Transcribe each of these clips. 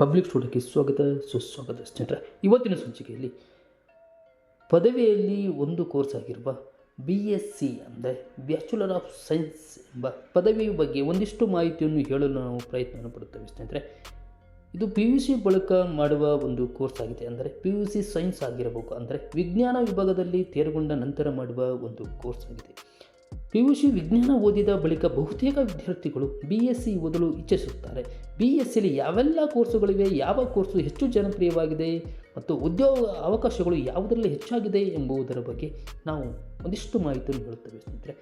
Public ಸ್ಟೂಡಿಯೋಕ್ಕೆ ಸ್ವಾಗತ, ಸುಸ್ವಾಗತ ಸ್ನೇಹಿತರ. ಇವತ್ತಿನ ಸಂಚಿಕೆಯಲ್ಲಿ ಪದವಿಯಲ್ಲಿ ಒಂದು ಕೋರ್ಸ್ ಆಗಿರುವ ಬಿ ಎಸ್ ಸಿ ಅಂದರೆ ಬ್ಯಾಚುಲರ್ ಆಫ್ ಸೈನ್ಸ್ ಎಂಬ ಪದವಿಯ ಬಗ್ಗೆ ಒಂದಿಷ್ಟು ಮಾಹಿತಿಯನ್ನು ಹೇಳಲು ನಾವು ಪ್ರಯತ್ನವನ್ನು ಪಡುತ್ತೇವೆ ಸ್ನೇಹಿತರೆ. ಇದು ಪಿ ಯು ಸಿ ಬಳಿಕ ಮಾಡುವ ಒಂದು ಕೋರ್ಸ್ ಆಗಿದೆ. ಅಂದರೆ ಪಿ ಯು ಸಿ ಸೈನ್ಸ್ ಆಗಿರಬೇಕು. ಅಂದರೆ ವಿಜ್ಞಾನ ವಿಭಾಗದಲ್ಲಿ ತೇರ್ಗೊಂಡ ನಂತರ ಮಾಡುವ ಒಂದು ಕೋರ್ಸ್ ಆಗಿದೆ. ಪಿ ಯು ಸಿ ವಿಜ್ಞಾನ ಓದಿದ ಬಳಿಕ ಬಹುತೇಕ ವಿದ್ಯಾರ್ಥಿಗಳು ಬಿ ಎಸ್ ಸಿ ಓದಲು ಇಚ್ಛಿಸುತ್ತಾರೆ. ಬಿ ಎಸ್ ಸಿಲಿ ಯಾವೆಲ್ಲ ಕೋರ್ಸುಗಳಿವೆ, ಯಾವ ಕೋರ್ಸು ಹೆಚ್ಚು ಜನಪ್ರಿಯವಾಗಿದೆ ಮತ್ತು ಉದ್ಯೋಗ ಅವಕಾಶಗಳು ಯಾವುದರಲ್ಲಿ ಹೆಚ್ಚಾಗಿದೆ ಎಂಬುದರ ಬಗ್ಗೆ ನಾವು ಒಂದಿಷ್ಟು ಮಾಹಿತಿಯನ್ನು ಹೇಳುತ್ತೇವೆ ಸ್ನೇಹಿತರೆ.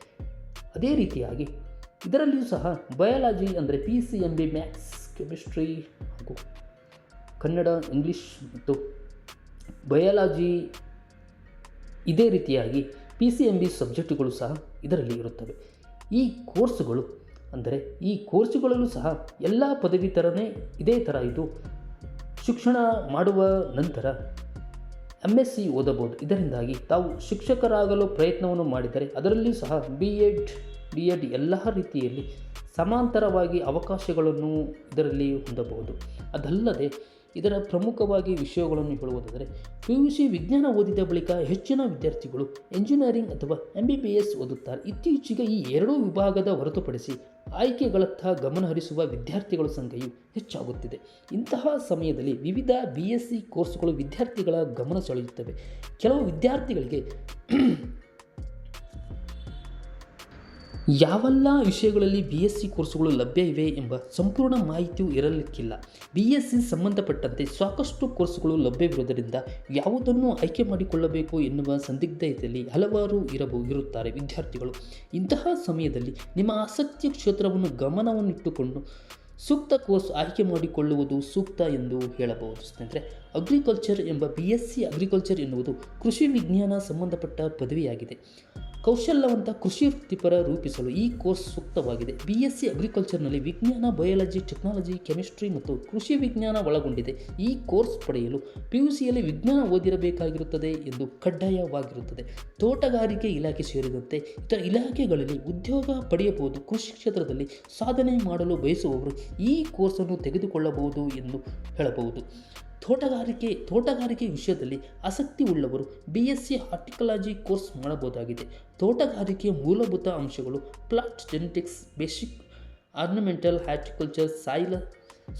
ಅದೇ ರೀತಿಯಾಗಿ ಇದರಲ್ಲಿಯೂ ಸಹ ಬಯಾಲಜಿ ಅಂದರೆ P C M B maths chemistry ಹಾಗೂ ಕನ್ನಡ ಇಂಗ್ಲೀಷ್ ಮತ್ತು ಬಯಾಲಜಿ ಇದೇ ರೀತಿಯಾಗಿ ಪಿ ಸಿ ಎಂ ಬಿ ಸಬ್ಜೆಕ್ಟ್ಗಳು ಸಹ ಇದರಲ್ಲಿ ಇರುತ್ತವೆ. ಈ ಕೋರ್ಸುಗಳು ಅಂದರೆ ಈ ಕೋರ್ಸುಗಳಲ್ಲೂ ಸಹ ಎಲ್ಲ ಪದವಿ ಥರನೇ ಇದೇ ಥರ ಇದು ಶಿಕ್ಷಣ ಮಾಡುವ ನಂತರ ಎಂ ಎಸ್ ಸಿ ಓದಬಹುದು. ಇದರಿಂದಾಗಿ ತಾವು ಶಿಕ್ಷಕರಾಗಲು ಪ್ರಯತ್ನವನ್ನು ಮಾಡಿದರೆ ಅದರಲ್ಲಿಯೂ ಸಹ ಬಿ ಎಡ್ ಬಿ ಎಡ್ ಎಲ್ಲ ರೀತಿಯಲ್ಲಿ ಸಮಾಂತರವಾಗಿ ಅವಕಾಶಗಳನ್ನು ಇದರಲ್ಲಿ ಹೊಂದಬಹುದು. ಅದಲ್ಲದೆ ಇದರ ಪ್ರಮುಖವಾಗಿ ವಿಷಯಗಳನ್ನು ಹೇಳುವುದಾದರೆ ಪಿ ಯು ಸಿ ವಿಜ್ಞಾನ ಓದಿದ ಬಳಿಕ ಹೆಚ್ಚಿನ ವಿದ್ಯಾರ್ಥಿಗಳು ಎಂಜಿನಿಯರಿಂಗ್ ಅಥವಾ ಎಂ ಬಿ ಬಿ ಎಸ್ ಓದುತ್ತಾರೆ. ಇತ್ತೀಚೆಗೆ ಈ ಎರಡೂ ವಿಭಾಗದ ಹೊರತುಪಡಿಸಿ ಆಯ್ಕೆಗಳತ್ತ ಗಮನ ಹರಿಸುವ ವಿದ್ಯಾರ್ಥಿಗಳ ಸಂಖ್ಯೆಯು ಹೆಚ್ಚಾಗುತ್ತಿದೆ. ಇಂತಹ ಸಮಯದಲ್ಲಿ ವಿವಿಧ ಬಿ ಎಸ್ ಸಿ ಕೋರ್ಸ್ಗಳು ವಿದ್ಯಾರ್ಥಿಗಳ ಗಮನ ಸೆಳೆಯುತ್ತವೆ. ಕೆಲವು ವಿದ್ಯಾರ್ಥಿಗಳಿಗೆ ಯಾವೆಲ್ಲ ವಿಷಯಗಳಲ್ಲಿ ಬಿ ಎಸ್ ಸಿ ಕೋರ್ಸುಗಳು ಲಭ್ಯ ಇವೆ ಎಂಬ ಸಂಪೂರ್ಣ ಮಾಹಿತಿಯು ಇರಲಿಕ್ಕಿಲ್ಲ. ಬಿ ಎಸ್ ಸಿ ಸಂಬಂಧಪಟ್ಟಂತೆ ಸಾಕಷ್ಟು ಕೋರ್ಸುಗಳು ಲಭ್ಯವಿರುವುದರಿಂದ ಯಾವುದನ್ನು ಆಯ್ಕೆ ಮಾಡಿಕೊಳ್ಳಬೇಕು ಎನ್ನುವ ಸಂದಿಗ್ಧತೆಯಲ್ಲಿ ಹಲವಾರು ಇರಬಹುದು ಇರುತ್ತಾರೆ ವಿದ್ಯಾರ್ಥಿಗಳು. ಇಂತಹ ಸಮಯದಲ್ಲಿ ನಿಮ್ಮ ಆಸಕ್ತಿಯ ಕ್ಷೇತ್ರವನ್ನು ಗಮನವನ್ನಿಟ್ಟುಕೊಂಡು ಸೂಕ್ತ ಕೋರ್ಸ್ ಆಯ್ಕೆ ಮಾಡಿಕೊಳ್ಳುವುದು ಸೂಕ್ತ ಎಂದು ಹೇಳಬಹುದು. ಸ್ನೇಹಿತರೆ ಅಗ್ರಿಕಲ್ಚರ್ ಎಂಬ ಬಿ ಎಸ್ ಸಿ ಅಗ್ರಿಕಲ್ಚರ್ ಎನ್ನುವುದು ಕೃಷಿ ವಿಜ್ಞಾನ ಸಂಬಂಧಪಟ್ಟ ಪದವಿಯಾಗಿದೆ. ಕೌಶಲ್ಯವಂತ ಕೃಷಿ ವೃತ್ತಿಪರ ರೂಪಿಸಲು ಈ ಕೋರ್ಸ್ ಸೂಕ್ತವಾಗಿದೆ. ಬಿ ಎಸ್ ಸಿ ಅಗ್ರಿಕಲ್ಚರ್ನಲ್ಲಿ ವಿಜ್ಞಾನ ಬಯಾಲಜಿ ಟೆಕ್ನಾಲಜಿ ಕೆಮಿಸ್ಟ್ರಿ ಮತ್ತು ಕೃಷಿ ವಿಜ್ಞಾನ ಒಳಗೊಂಡಿದೆ. ಈ ಕೋರ್ಸ್ ಪಡೆಯಲು ಪಿ ಯು ಸಿಯಲ್ಲಿ ವಿಜ್ಞಾನ ಓದಿರಬೇಕಾಗಿರುತ್ತದೆ ಎಂದು ಕಡ್ಡಾಯವಾಗಿರುತ್ತದೆ. ತೋಟಗಾರಿಕೆ ಇಲಾಖೆ ಸೇರಿದಂತೆ ಇತರ ಇಲಾಖೆಗಳಲ್ಲಿ ಉದ್ಯೋಗ ಪಡೆಯಬಹುದು. ಕೃಷಿ ಕ್ಷೇತ್ರದಲ್ಲಿ ಸಾಧನೆ ಮಾಡಲು ಬಯಸುವವರು ಈ ಕೋರ್ಸನ್ನು ತೆಗೆದುಕೊಳ್ಳಬಹುದು ಎಂದು ಹೇಳಬಹುದು. ತೋಟಗಾರಿಕೆ ತೋಟಗಾರಿಕೆ ವಿಷಯದಲ್ಲಿ ಆಸಕ್ತಿ ಉಳ್ಳವರು B S C horticulture course ಮಾಡಬಹುದಾಗಿದೆ. ತೋಟಗಾರಿಕೆಯ ಮೂಲಭೂತ ಅಂಶಗಳು plant genetics basic ornamental horticulture soil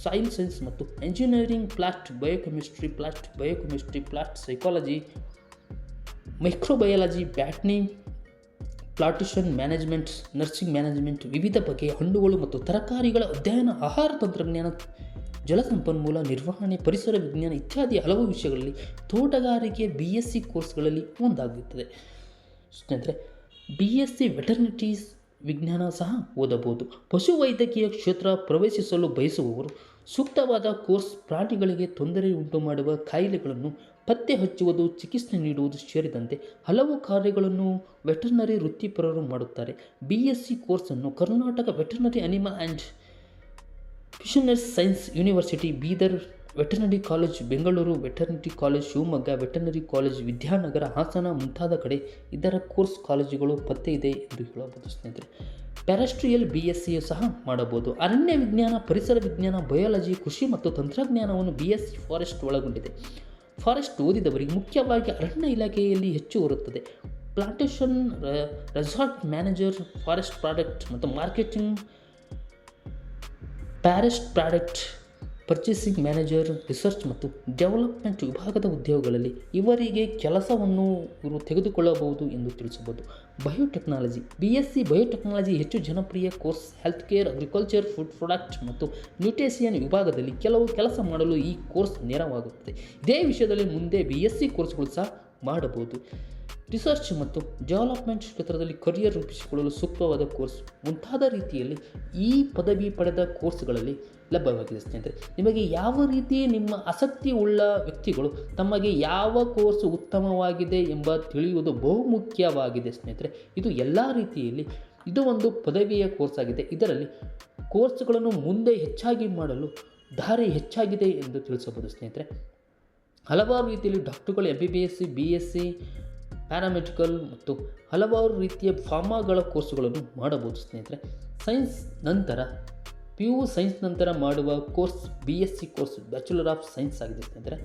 soil science ಮತ್ತು engineering plant biochemistry plant biochemistry plant psychology microbiology botany plantation management nursing management ವಿವಿಧ ಬಗೆಯ ಹಣ್ಣುಗಳು ಮತ್ತು ತರಕಾರಿಗಳ ಅಧ್ಯಯನ, ಆಹಾರ ತಂತ್ರಜ್ಞಾನ ಜಲಸಂಪನ್ಮೂಲ ನಿರ್ವಹಣೆ, ಪರಿಸರ ವಿಜ್ಞಾನ ಇತ್ಯಾದಿ ಹಲವು ವಿಷಯಗಳಲ್ಲಿ ತೋಟಗಾರಿಕೆ ಬಿ ಎಸ್ ಸಿ ಕೋರ್ಸ್ಗಳಲ್ಲಿ ಒಂದಾಗುತ್ತದೆ ಸ್ನೇಹಿತರೆ ಬಿ ಎಸ್ ಸಿ ವೆಟರ್ನಿಟೀಸ್ ವಿಜ್ಞಾನ ಸಹ ಓದಬಹುದು. ಪಶುವೈದ್ಯಕೀಯ ಕ್ಷೇತ್ರ ಪ್ರವೇಶಿಸಲು ಬಯಸುವವರು ಸೂಕ್ತವಾದ ಕೋರ್ಸ್ ಪ್ರಾಣಿಗಳಿಗೆ ತೊಂದರೆ ಉಂಟು ಮಾಡುವ ಕಾಯಿಲೆಗಳನ್ನು ಪತ್ತೆ ಹಚ್ಚುವುದು, ಚಿಕಿತ್ಸೆ ನೀಡುವುದು ಸೇರಿದಂತೆ ಹಲವು ಕಾರ್ಯಗಳನ್ನು ವೆಟರ್ನರಿ ವೃತ್ತಿಪರರು ಮಾಡುತ್ತಾರೆ. B S C ಕೋರ್ಸನ್ನು Karnataka veterinary animal and fisheries science university Bidar veterinary college Bengaluru veterinary college Shivamogga veterinary college Vidyanagara Hassan ಮುಂತಾದ ಕಡೆ ಇದರ ಕೋರ್ಸ್ ಕಾಲೇಜುಗಳು ಪತ್ತೆ ಇದೆ ಎಂದು ಹೇಳಬಹುದು ಸ್ನೇಹಿತರೆ. ಪ್ಯಾರಾಸ್ಟ್ರಿಯಲ್ ಬಿ ಎಸ್ ಸಿಯು ಸಹ ಮಾಡಬಹುದು. ಅರಣ್ಯ ವಿಜ್ಞಾನ, ಪರಿಸರ ವಿಜ್ಞಾನ ಬಯಾಲಜಿ ಕೃಷಿ ಮತ್ತು ತಂತ್ರಜ್ಞಾನವನ್ನು ಬಿ ಎಸ್ ಸಿ ಫಾರೆಸ್ಟ್ ಒಳಗೊಂಡಿದೆ. ಫಾರೆಸ್ಟ್ ಓದಿದವರಿಗೆ ಮುಖ್ಯವಾಗಿ ಅರಣ್ಯ ಇಲಾಖೆಯಲ್ಲಿ ಹೆಚ್ಚು ಇರುತ್ತದೆ plantation resort manager forest product ಮತ್ತು marketing forest product purchasing manager, research ಮತ್ತು ಡೆವಲಪ್ಮೆಂಟ್ ವಿಭಾಗದ ಉದ್ಯೋಗಗಳಲ್ಲಿ ಇವರಿಗೆ ಕೆಲಸವನ್ನು ಇವರು ತೆಗೆದುಕೊಳ್ಳಬಹುದು ಎಂದು ತಿಳಿಸಬಹುದು. Biotechnology B S C biotechnology ಹೆಚ್ಚು ಜನಪ್ರಿಯ course health care agriculture, food product ಮತ್ತು ನ್ಯೂಟ್ರಿಷಿಯನ್ ವಿಭಾಗದಲ್ಲಿ ಕೆಲವು ಕೆಲಸ ಮಾಡಲು ಈ ಕೋರ್ಸ್ ನೆರವಾಗುತ್ತದೆ. ಇದೇ ವಿಷಯದಲ್ಲಿ ಮುಂದೆ ಬಿ ಎಸ್ ಸಿ ಕೋರ್ಸ್ಗಳು ಸಹ ಮಾಡಬಹುದು. ರಿಸರ್ಚ್ ಮತ್ತು ಡೆವಲಪ್ಮೆಂಟ್ ಕ್ಷೇತ್ರದಲ್ಲಿ ಕರಿಯರ್ ರೂಪಿಸಿಕೊಳ್ಳಲು ಸೂಕ್ತವಾದ ಕೋರ್ಸ್ ಮುಂತಾದ ರೀತಿಯಲ್ಲಿ ಈ ಪದವಿ ಪಡೆದ ಕೋರ್ಸ್ಗಳಲ್ಲಿ ಲಭ್ಯವಾಗಿದೆ ಸ್ನೇಹಿತರೆ. ನಿಮಗೆ ಯಾವ ರೀತಿ ನಿಮ್ಮ ಆಸಕ್ತಿ ಉಳ್ಳ ವ್ಯಕ್ತಿಗಳು ತಮಗೆ ಯಾವ ಕೋರ್ಸ್ ಉತ್ತಮವಾಗಿದೆ ಎಂಬ ತಿಳಿಯುವುದು ಬಹುಮುಖ್ಯವಾಗಿದೆ ಸ್ನೇಹಿತರೆ. ಇದು ಎಲ್ಲ ರೀತಿಯಲ್ಲಿ ಇದು ಒಂದು ಪದವಿಯ ಕೋರ್ಸ್ ಆಗಿದೆ. ಇದರಲ್ಲಿ ಕೋರ್ಸ್ಗಳನ್ನು ಮುಂದೆ ಹೆಚ್ಚಾಗಿ ಮಾಡಲು ದಾರಿ ಹೆಚ್ಚಾಗಿದೆ ಎಂದು ತಿಳಿಸಬಹುದು ಸ್ನೇಹಿತರೆ. ಹಲವಾರು ರೀತಿಯಲ್ಲಿ ಡಾಕ್ಟರ್ಗಳು M B B S C B S C paramedical ಮತ್ತು ಹಲವಾರು ರೀತಿಯ ಫಾರ್ಮಾಗಳ ಕೋರ್ಸುಗಳನ್ನು ಮಾಡಬಹುದು ಸ್ನೇಹಿತರೆ. ಸೈನ್ಸ್ ನಂತರ ಪಿ ಯು ಸೈನ್ಸ್ ನಂತರ ಮಾಡುವ course B S C course bachelor of science ಆಗಿದೆ ಸ್ನೇಹಿತರೆ.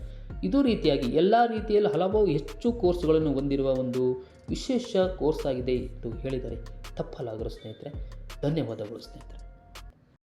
ಇದು ರೀತಿಯಾಗಿ ಎಲ್ಲ ರೀತಿಯಲ್ಲಿ ಹಲವಾರು ಹೆಚ್ಚು ಕೋರ್ಸ್ಗಳನ್ನು ಹೊಂದಿರುವ ಒಂದು ವಿಶೇಷ ಕೋರ್ಸ್ ಆಗಿದೆ ಎಂದು ಹೇಳಿದರೆ ತಪ್ಪಲಾಗರು ಸ್ನೇಹಿತರೆ. ಧನ್ಯವಾದಗಳು ಸ್ನೇಹಿತರೆ.